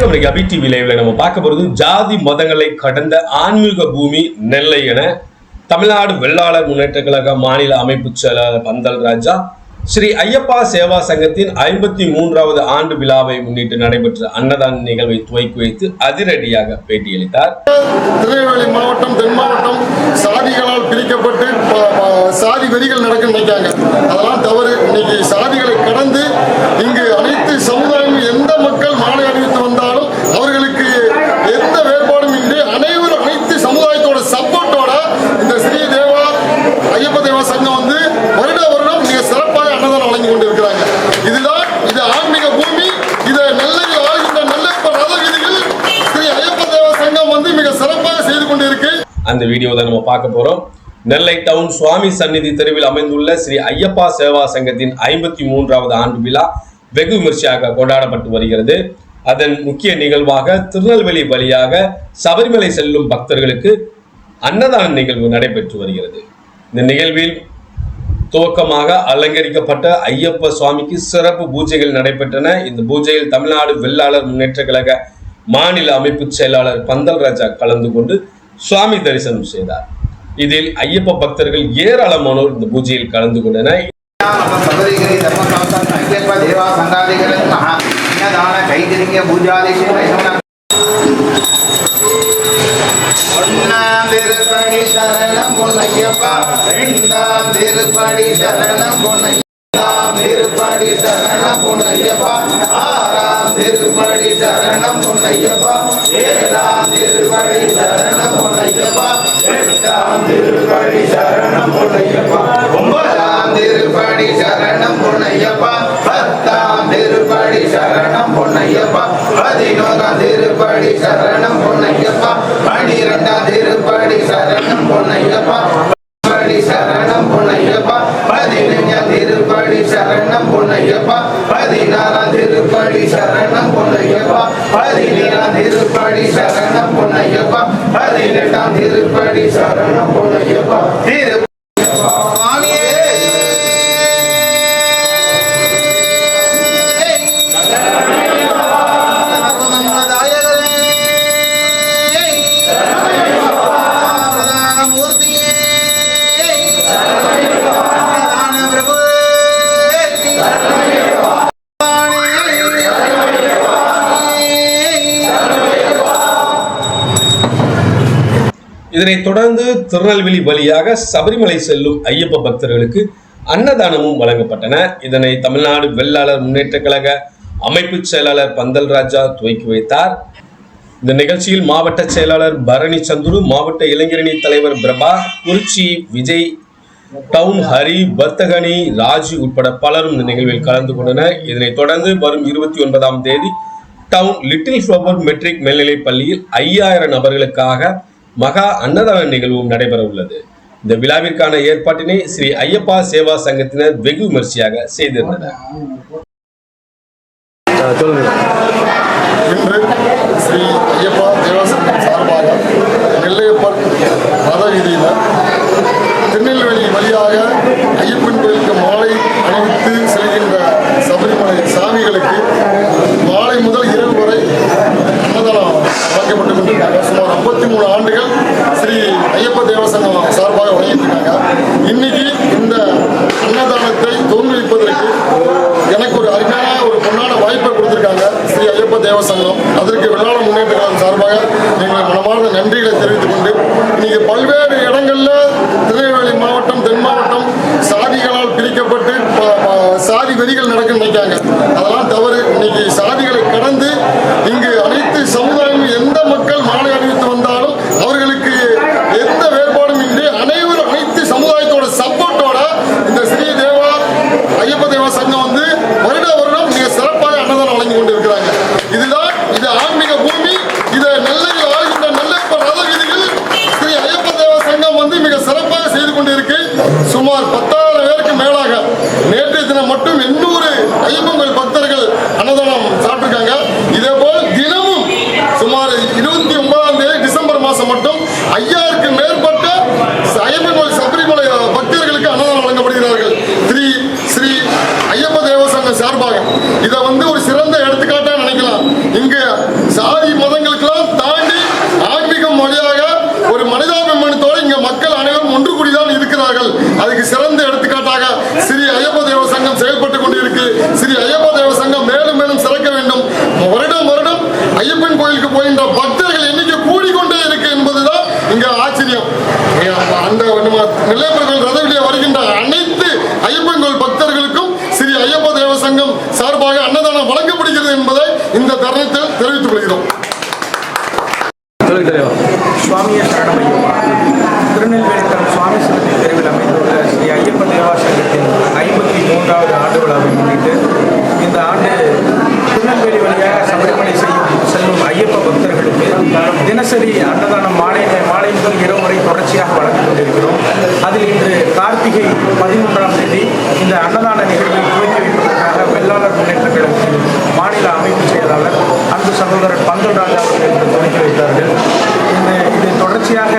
வணக்கம். இன்னைக்கு அபி டிவி லைவ்ல நம்ம பார்க்க போறது ஜாதி மதங்களை கடந்த ஆன்மீக பூமி நெல்லை என தமிழ்நாடு வெள்ளாளர் முன்னேற்ற கழக மாநில அமைப்பு செயலாளர் பந்தல் ராஜா ஸ்ரீ ஐயப்பா சேவா சங்கத்தின் ஐம்பத்தி மூன்றாவது ஆண்டு விழாவை முன்னிட்டு நடைபெற்ற அன்னதான நிகழ்வை துவக்கி வைத்து அதிரடியாக பேட்டியளித்தார். திருநெல்வேலி மாவட்டம் தென் மாவட்டம் சாதிகளால் பிரிக்கப்பட்டு சாதி வெறிகள் நடக்கும் நினைக்காங்க அதெல்லாம் தவறு இன்னைக்கு சாதிகளை கடந்து இங்கு அனைத்து சமுதாயம் எந்த மக்கள் மாலை அணிவித்து வந்தாலும் அவர்களுக்கு எந்த வேறுபாடும் இன்றி அனைவரும் அனைத்து சமுதாயத்தோட சப்போர்ட்டோட இந்த ஸ்ரீ தேவா ஐயப்ப தேவா சங்கம் வந்து வருட வருடம் மிக சிறப்பாக அன்னதானம் வழங்கி கொண்டு இருக்கிறாங்க இதுதான் இது ஆன்மீக பூமி இதை நெல்லையில் ஆளுகின்ற நெல்லைப்ப ரத வீதியில் ஸ்ரீ ஐயப்ப தேவா சங்கம் வந்து மிக சிறப்பாக செய்து கொண்டு இருக்கு அந்த வீடியோ தான் நம்ம பார்க்க போகிறோம் நெல்லை டவுன் சுவாமி சந்நிதி தெருவில் அமைந்துள்ள ஸ்ரீ ஐயப்பா சேவா சங்கத்தின் ஐம்பத்தி மூன்றாவது ஆண்டு விழா வெகு விமர்சையாக கொண்டாடப்பட்டு வருகிறது. அதன் முக்கிய நிகழ்வாக திருநெல்வேலி வழியாக சபரிமலை செல்லும் பக்தர்களுக்கு அன்னதான நிகழ்வு நடைபெற்று வருகிறது. இந்த நிகழ்வில் துவக்கமாக அலங்கரிக்கப்பட்ட ஐயப்ப சுவாமிக்கு சிறப்பு பூஜைகள் நடைபெற்றன. இந்த பூஜையில் தமிழ்நாடு வெள்ளாளர் முன்னேற்ற கழக மாநில அமைப்பு செயலாளர் பந்தல் ராஜா கலந்து கொண்டு சுவாமி தரிசனம் செய்தார் இதில் ஐயப்ப பக்தர்கள் ஏராளமானோர் இந்த பூஜையில் கலந்து கொண்டனர் சபரிகிரி திருப்படி சரணம் பொன்னையப்பா ரெண்டாம் திருப்படி சரணம் பொன்னையப்பாம் திருப்படி சரணம் பொன்னையப்பா ஆறாம் திருப்படி சரணம் பொன்னையப்பா. ஏழாம் திருப்படி சரணம் பொன்னையப்பா. எட்டாம் திருப்படி சரணம் பொன்னையப்பா. ஒன்பதாம் திருப்படி சரணம் பொன்னையப்பா. பத்தாம் திருப்படி சரணம் பொன்னையப்பா. பதினோராம் திருப்படி சரணம் பொன்னையப்பா. பனிரெண்டாம் திருப்படி சரணம் பொன்னையப்பா. படி சரணம் பொன்னையப்பா பதினஞ்சாம் திருப்படி சரணம் பொன்னையப்பா. பதினாறாம் திருப்படி சரணம் பொன்னையப்பா. பதினேழாம் திருப்படி சரணம் பொன்னையப்பா. பதினெட்டாம் திருப்படி சரணம் பொன்னையப்பா. இதனைத் தொடர்ந்து திருநெல்வேலி வழியாக சபரிமலை செல்லும் ஐயப்ப பக்தர்களுக்கு அன்னதானமும் வழங்கப்பட்டன. இதனை தமிழ்நாடு வெள்ளாளர் முன்னேற்ற கழக அமைப்பு செயலாளர் பந்தல் ராஜா துவக்கி வைத்தார். இந்த நிகழ்ச்சியில் மாவட்ட செயலாளர் பரணி சந்துரு மாவட்ட இளைஞரணி தலைவர் பிரபா குறிச்சி விஜய் டவுன் ஹரி வர்த்தகனி ராஜு உட்பட பலரும் இந்த நிகழ்வில் கலந்து கொண்டனர். இதனைத் தொடர்ந்து வரும் இருபத்தி ஒன்பதாம் தேதி டவுன் லிட்டில் ஃப்ளவர் மெட்ரிக் மேல்நிலைப் பள்ளியில் ஐயாயிரம் நபர்களுக்காக மகா அன்னதான நிகழ்வும் நடைபெற உள்ளது. இந்த விழாவிற்கான ஏற்பாட்டினை ஸ்ரீ ஐயப்பா சேவா சங்கத்தினர் வெகு விமர்சையாக செய்திருந்தனர். இன்னைக்கு இந்த அன்னதானத்தை தோன்றி வைப்பதற்கு எனக்கு ஒரு அருமையான ஒரு பொன்னான வாய்ப்பை கொடுத்திருக்காங்க ஸ்ரீ ஐயப்ப தேவ சங்கம் அதற்கு வெள்ளாள முன்னேற்ற சார்பாக எங்களை மனமார்ந்த நன்றிகளை தெரிவித்துக் கொண்டு இன்னைக்கு பல்வேறு இடங்கள்ல ಐದು ஸ்ரீ ஐயப்ப தேவ சங்கம் மேலும் மேலும் சிறக்க வேண்டும். வருடம் வருடம் ஐயப்பன் கோயிலுக்கு போகின்ற பக்தர்கள் எண்ணிக்கை கூடிக்கொண்டே இருக்கு என்பதுதான் இங்க ஆச்சரியம். அந்த நம்ம ரதவிலே வருகின்ற அனைத்து ஐயப்பன் கோயில் பக்தர்களுக்கும் ஸ்ரீ ஐயப்ப தேவ சங்கம் சார்பாக அன்னதானம் வழங்கப்படுகிறது என்பதை இந்த தருணத்தில் தெரிவித்துக் கொள்கிறோம் சுவாமிய சரணமையப்பா திருநெல்வேலி தம் சுவாமி சன்னதி தெருவில் அமைந்துள்ள ஸ்ரீ ஐயப்ப தேவா சங்கத்தின் ஐம்பத்தி மூன்றாவது ஆண்டு விழாவை முன்னிட்டு இந்த ஆண்டு திருநெல்வேலி வழியாக சபரிமலை செய்யும் செல்லும் ஐயப்ப பக்தர்களுக்கு தினசரி அன்னதானம் மாலை மாலை முதல் இரவு வரை தொடர்ச்சியாக வழங்கிக் கொண்டிருக்கிறோம். அதில் இன்று கார்த்திகை பதிமூன்றாம் தேதி இந்த அன்னதான நிகழ்வை துவக்கி வைப்பதற்காக வெள்ளாளர் முன்னேற்ற கழகத்தின் மாநில அமைப்பு செயலாளர் அன்பு சகோதரர் பந்தல் ராஜா அவர்கள் துவக்கி வைத்தார்கள். இந்த இது தொடர்ச்சியாக